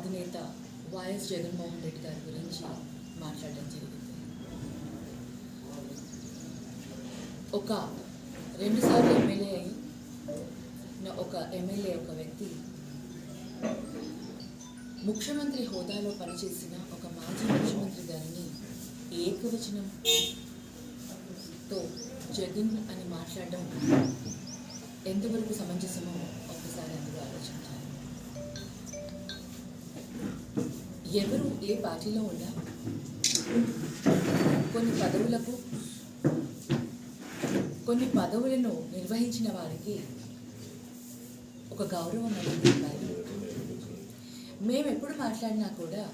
అధినేత వైఎస్ జగన్మోహన్ రెడ్డి గారి గురించి మాట్లాడడం జరిగింది. ఒక రెండుసార్లు ఎమ్మెల్యే అయి ఒక ఎమ్మెల్యే ఒక వ్యక్తి ముఖ్యమంత్రి హోదాలో పనిచేసిన ఒక మాజీ ముఖ్యమంత్రి గారిని ఏకవచనంతో జగన్ అని మాట్లాడడం ఎంతవరకు సమంజసమో ఎవరు ఏ పార్టీలో ఉన్నా కొన్ని పదవులకు కొన్ని పదవులను నిర్వహించిన వారికి ఒక గౌరవం అనేది ఉండాలి. మేము ఎప్పుడు మాట్లాడినా కూడా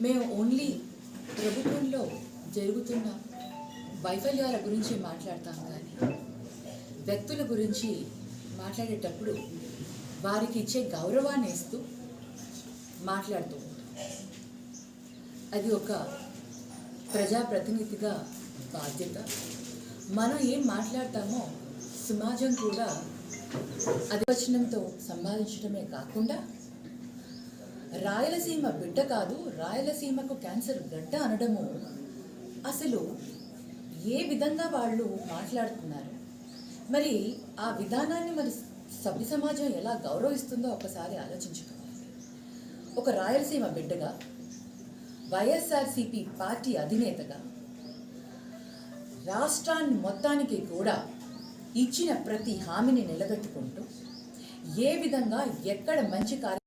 మేము ఓన్లీ ప్రభుత్వంలో జరుగుతున్న వైఫల్యాల గురించి మాట్లాడతాం కానీ వ్యక్తుల గురించి మాట్లాడేటప్పుడు వారికి ఇచ్చే గౌరవాన్ని ఇస్తూ మాట్లాడుతూ ఉంటాం. అది ఒక ప్రజాప్రతినిధిగా బాధ్యత. మనం ఏం మాట్లాడతామో సమాజం కూడా అధివచనంతో సంపాదించడమే కాకుండా రాయలసీమ బిడ్డ కాదు రాయలసీమకు క్యాన్సర్ గడ్డ అనడము అసలు ఏ విధంగా వాళ్ళు మాట్లాడుతున్నారు? మరి ఆ విధానాన్ని మరి సభ్య సమాజం ఎలా గౌరవిస్తుందో ఒకసారి ఆలోచించుకో. ఒక రాయలసీమ బిడ్డగా వైఎస్ఆర్సిపి పార్టీ అధినేతగా రాష్ట్రాన్ని మొత్తానికి కూడా ఇచ్చిన ప్రతి హామీని నిలబెట్టుకుంటూ ఏ విధంగా ఎక్కడ మంచి కార్య